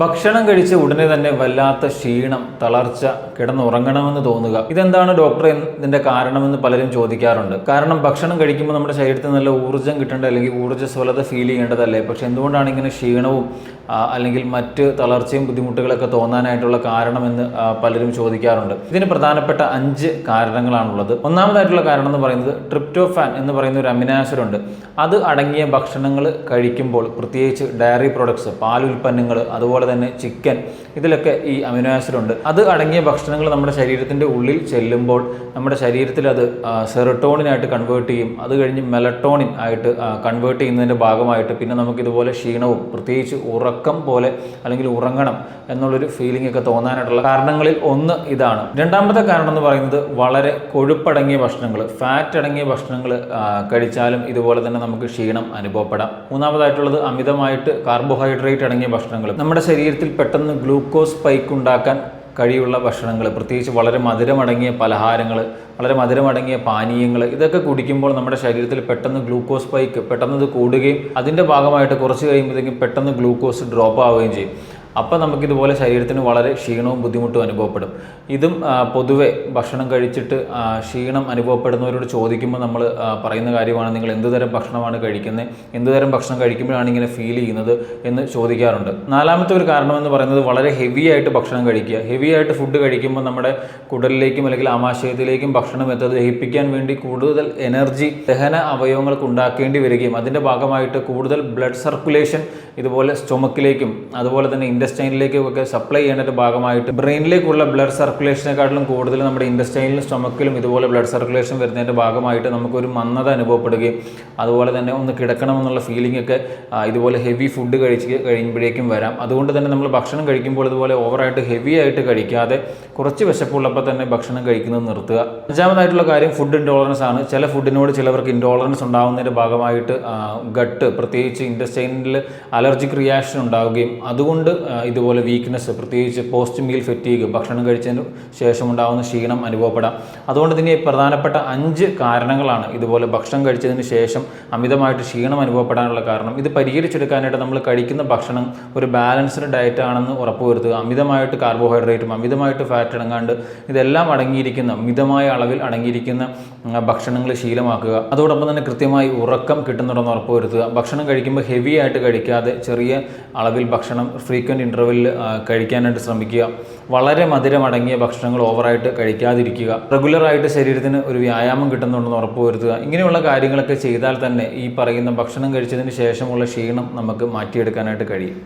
ഭക്ഷണം കഴിച്ച ഉടനെ തന്നെ വല്ലാത്ത ക്ഷീണം തളർച്ച കിടന്നുറങ്ങണമെന്ന് തോന്നുക. ഇതെന്താണ് ഡോക്ടർ ഇതിന്റെ കാരണമെന്ന് പലരും ചോദിക്കാറുണ്ട്. കാരണം ഭക്ഷണം കഴിക്കുമ്പോൾ നമ്മുടെ ശരീരത്തിൽ നല്ല ഊർജം കിട്ടേണ്ട അല്ലെങ്കിൽ ഊർജസ്വലത ഫീൽ ചെയ്യേണ്ടതല്ലേ? പക്ഷെ എന്തുകൊണ്ടാണ് ഇങ്ങനെ ക്ഷീണവും അല്ലെങ്കിൽ മറ്റ് തളർച്ചയും ബുദ്ധിമുട്ടുകളൊക്കെ തോന്നാനായിട്ടുള്ള കാരണമെന്ന് പലരും ചോദിക്കാറുണ്ട്. ഇതിന് പ്രധാനപ്പെട്ട അഞ്ച് കാരണങ്ങളാണുള്ളത്. ഒന്നാമതായിട്ടുള്ള കാരണം എന്ന് പറയുന്നത് ട്രിപ്റ്റോഫാൻ എന്ന് പറയുന്ന ഒരു അമിനാസിഡ് ഉണ്ട്. അത് അടങ്ങിയ ഭക്ഷണങ്ങൾ കഴിക്കുമ്പോൾ പ്രത്യേകിച്ച് ഡയറി പ്രൊഡക്ട്സ് പാലുൽപ്പന്നങ്ങൾ അതുപോലെ തന്നെ ചിക്കൻ ഇതിലൊക്കെ ഈ അമിനോ ആസിഡ് ഉണ്ട്. അത് അടങ്ങിയ ഭക്ഷണങ്ങൾ നമ്മുടെ ശരീരത്തിന്റെ ഉള്ളിൽ ചെല്ലുമ്പോൾ നമ്മുടെ ശരീരത്തിൽ അത് സെറട്ടോണിനായിട്ട് കൺവേർട്ട് ചെയ്യും. അത് കഴിഞ്ഞ് മെലട്ടോണിൻ ആയിട്ട് കൺവേർട്ട് ചെയ്യുന്നതിന്റെ ഭാഗമായിട്ട് പിന്നെ നമുക്കിതുപോലെ ക്ഷീണവും പ്രത്യേകിച്ച് ഉറക്കം പോലെ അല്ലെങ്കിൽ ഉറങ്ങണം എന്നുള്ളൊരു ഫീലിംഗ് ഒക്കെ തോന്നാനായിട്ടുള്ള കാരണങ്ങളിൽ ഒന്ന് ഇതാണ്. രണ്ടാമത്തെ കാരണം എന്ന് പറയുന്നത് വളരെ കൊഴുപ്പടങ്ങിയ ഭക്ഷണങ്ങൾ. ഫാറ്റ് അടങ്ങിയ ഭക്ഷണങ്ങൾ കഴിച്ചാലും ഇതുപോലെ തന്നെ നമുക്ക് ക്ഷീണം അനുഭവപ്പെടാം. മൂന്നാമതായിട്ടുള്ളത് അമിതമായിട്ട് കാർബോഹൈഡ്രേറ്റ് അടങ്ങിയ ഭക്ഷണങ്ങൾ. നമ്മുടെ ശരീരത്തിൽ പെട്ടെന്ന് ഗ്ലൂക്കോസ് സ്പൈക്ക് ഉണ്ടാക്കാൻ കഴിയുള്ള ഭക്ഷണങ്ങൾ പ്രത്യേകിച്ച് വളരെ മധുരമടങ്ങിയ പലഹാരങ്ങൾ വളരെ മധുരമടങ്ങിയ പാനീയങ്ങൾ ഇതൊക്കെ കുടിക്കുമ്പോൾ നമ്മുടെ ശരീരത്തിൽ പെട്ടെന്ന് ഗ്ലൂക്കോസ് സ്പൈക്ക് പെട്ടെന്ന് ഇത് കൂടുകയും അതിന്റെ ഭാഗമായിട്ട് കുറച്ച് കഴിയുമ്പോഴത്തേക്കും പെട്ടെന്ന് ഗ്ലൂക്കോസ് ഡ്രോപ്പ് ആവുകയും ചെയ്യും. അപ്പം നമുക്കിതുപോലെ ശരീരത്തിന് വളരെ ക്ഷീണവും ബുദ്ധിമുട്ടും അനുഭവപ്പെടും. ഇതും പൊതുവെ ഭക്ഷണം കഴിച്ചിട്ട് ക്ഷീണം അനുഭവപ്പെടുന്നവരോട് ചോദിക്കുമ്പോൾ നമ്മൾ പറയുന്ന കാര്യമാണ് നിങ്ങൾ എന്തുതരം ഭക്ഷണമാണ് കഴിക്കുന്നത് എന്തുതരം ഭക്ഷണം കഴിക്കുമ്പോഴാണ് ഇങ്ങനെ ഫീൽ ചെയ്യുന്നത്? എന്ന് ചോദിക്കാറുണ്ട്. നാലാമത്തെ ഒരു കാരണമെന്ന് പറയുന്നത് വളരെ ഹെവി ആയിട്ട് ഭക്ഷണം കഴിക്കുക. ഹെവി ആയിട്ട് ഫുഡ് കഴിക്കുമ്പോൾ നമ്മുടെ കുടലിലേക്കും അല്ലെങ്കിൽ ആമാശയത്തിലേക്കും ഭക്ഷണം എത്തത് ദഹിപ്പിക്കാൻ വേണ്ടി കൂടുതൽ എനർജി ദഹന അവയവങ്ങൾക്ക് ഉണ്ടാക്കേണ്ടി വരികയും അതിന്റെ ഭാഗമായിട്ട് കൂടുതൽ ബ്ലഡ് സർക്കുലേഷൻ ഇതുപോലെ സ്റ്റൊമക്കിലേക്കും അതുപോലെ തന്നെ ഒക്കെ സപ്ലൈ ചെയ്യുന്നതിന്റെ ഭാഗമായിട്ട് ബ്രെയിനിലേക്കുള്ള ബ്ലഡ് സർക്കുലേഷനെക്കാട്ടിലും കൂടുതൽ നമ്മുടെ ഇൻഡസ്റ്റൈനിലും സ്റ്റൊമക്കിലും ഇതുപോലെ ബ്ലഡ് സർക്കുലേഷൻ വരുന്നതിന്റെ ഭാഗമായിട്ട് നമുക്കൊരു മന്നത അനുഭവപ്പെടുകയും അതുപോലെ തന്നെ ഒന്ന് കിടക്കണമെന്നുള്ള ഫീലിംഗ് ഒക്കെ ഇതുപോലെ ഹെവി ഫുഡ് കഴിച്ച് കഴിയുമ്പോഴേക്കും വരാം. അതുകൊണ്ട് തന്നെ നമ്മൾ ഭക്ഷണം കഴിക്കുമ്പോൾ ഇതുപോലെ ഓവറായിട്ട് ഹെവി ആയിട്ട് കഴിക്കാതെ കുറച്ച് വിശപ്പുള്ളപ്പോൾ തന്നെ ഭക്ഷണം കഴിക്കുന്നത് നിർത്തുക. അഞ്ചാമതായിട്ടുള്ള കാര്യം ഫുഡ് ഇൻടോളറൻസ് ആണ്. ചില ഫുഡിനോട് ചിലവർക്ക് ഇൻടോളറൻസ് ഉണ്ടാകുന്നതിന്റെ ഭാഗമായിട്ട് ഗട്ട് പ്രത്യേകിച്ച് ഇൻഡസ്റ്റൈനിൽ അലർജിക് റിയാക്ഷൻ ഉണ്ടാവുകയും അതുകൊണ്ട് ഇതുപോലെ വീക്ക്നെസ് പ്രത്യേകിച്ച് പോസ്റ്റ് മീൽ ഫെറ്റീഗ് ഭക്ഷണം കഴിച്ചതിന് ശേഷം ഉണ്ടാകുന്ന ക്ഷീണം അനുഭവപ്പെടാം. അതുകൊണ്ട് തന്നെ പ്രധാനപ്പെട്ട അഞ്ച് കാരണങ്ങളാണ് ഇതുപോലെ ഭക്ഷണം കഴിച്ചതിന് ശേഷം അമിതമായിട്ട് ക്ഷീണം അനുഭവപ്പെടാനുള്ള കാരണം. ഇത് പരിഹരിച്ചെടുക്കാനായിട്ട് നമ്മൾ കഴിക്കുന്ന ഭക്ഷണം ഒരു ബാലൻസ്ഡ് ഡയറ്റ് ആണെന്ന് ഉറപ്പുവരുത്തുക. അമിതമായിട്ട് കാർബോഹൈഡ്രേറ്റും അമിതമായിട്ട് ഫാറ്റ് അടങ്ങാണ്ട് ഇതെല്ലാം അടങ്ങിയിരിക്കുന്ന മിതമായ അളവിൽ അടങ്ങിയിരിക്കുന്ന ഭക്ഷണങ്ങൾ ശീലമാക്കുക. അതോടൊപ്പം തന്നെ കൃത്യമായി ഉറക്കം കിട്ടുന്നുണ്ടെന്ന് ഉറപ്പുവരുത്തുക. ഭക്ഷണം കഴിക്കുമ്പോൾ ഹെവി ആയിട്ട് കഴിക്കാതെ ചെറിയ അളവിൽ ഭക്ഷണം ഫ്രീക്വന്റ് ഇന്റർവെല്ലിൽ കഴിക്കാനായിട്ട് ശ്രമിക്കുക. വളരെ മധുരമടങ്ങിയ ഭക്ഷണങ്ങൾ ഓവറായിട്ട് കഴിക്കാതിരിക്കുക. റെഗുലറായിട്ട് ശരീരത്തിന് ഒരു വ്യായാമം കിട്ടുന്നുണ്ടെന്ന് ഉറപ്പുവരുത്തുക ഇങ്ങനെയുള്ള കാര്യങ്ങളൊക്കെ ചെയ്താൽ തന്നെ ഈ പറയുന്ന ഭക്ഷണം കഴിച്ചതിന് ശേഷമുള്ള ക്ഷീണം നമുക്ക് മാറ്റിയെടുക്കാനായിട്ട് കഴിയും.